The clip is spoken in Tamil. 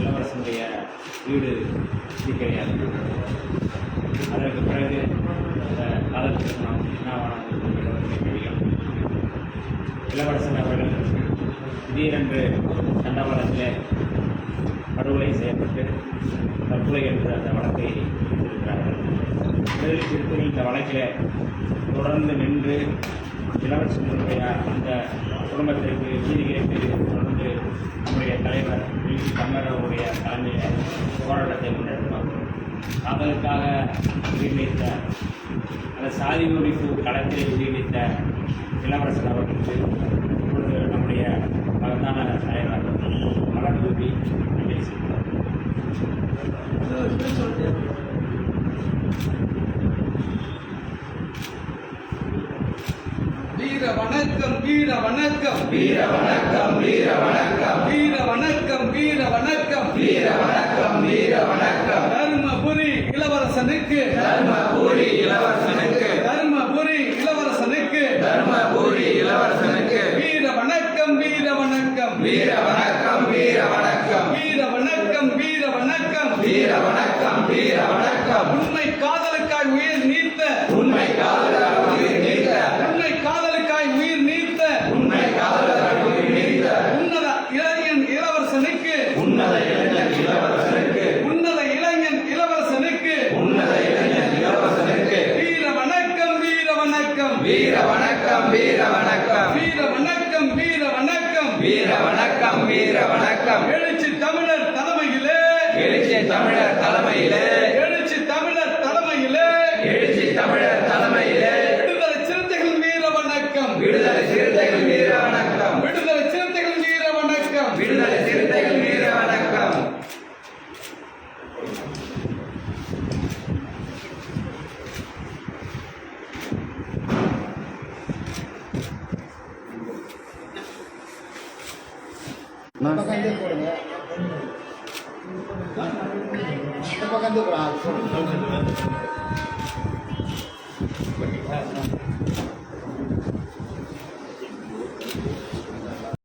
இளவரசனுடைய வீடு கிடையாது. அதற்கு பிறகு அந்த காதல் திருமணம் என்னவானது தெரியும். இளவரசன் அவர்கள் திடீரென்று தண்டவாளத்திலே படுகொலை செய்யப்பட்டு தற்கொலை என்ற அந்த வழக்கை இருக்கிறார்கள் முதலில் திருப்பதி இந்த வழக்கில் தொடர்ந்து நின்று இளவரசனுடைய அந்த குடும்பத்திற்கு நீதி கிடைத்து தொடர்ந்து காதலுக்காக உயிர் நீத்த அந்த சாதி ஒழிப்பு களத்தில் உயிர் நீத்த இளவரசன் அவர்களுக்கு இப்பொழுது நம்முடைய மகத்தான தலைவர் மலர் தூவி அஞ்சலி வீர வணக்கம் வீர வணக்கம். வீர வணக்கம் வீர வணக்கம். வீர வணக்கம் வீர வணக்கம். வீர வணக்கம் வீர வணக்கம். இளவரசனுக்கு. தர்மபுரி இளவரசனுக்கு. தர்மபுரி இளவரசனுக்கு. தர்மபுரி இளவரசனுக்கு. வீர வணக்கம் வீர வணக்கம். வீர வணக்கம் வீர வணக்கம். வீர வணக்கம் வீர வணக்கம். வீர வணக்கம் வீர வணக்கம். வீர வணக்கம் வீர வணக்கம். வீர வணக்கம் வீர வணக்கம். வீர வணக்கம் வீர வணக்கம். எழுச்சி தமிழர் தலைமையிலே எழுச்சி தமிழர் தலைமையிலே எழுச்சி தமிழர் தலைமையிலே எழுச்சி தமிழர் தலைமையிலே விடுதலை சிறுத்தைகள் வீர வணக்கம் விடுதலை சிறுத்தைகள் வீர வணக்கம் விடுதலை சிறுத்தைகள் வீர வணக்கம் விடுதலை சிறுத்தைகள் வீர வணக்கம் இந்த பக்கம் இருந்து போடுங்க இந்த பக்கம் இருந்து போடுங்க.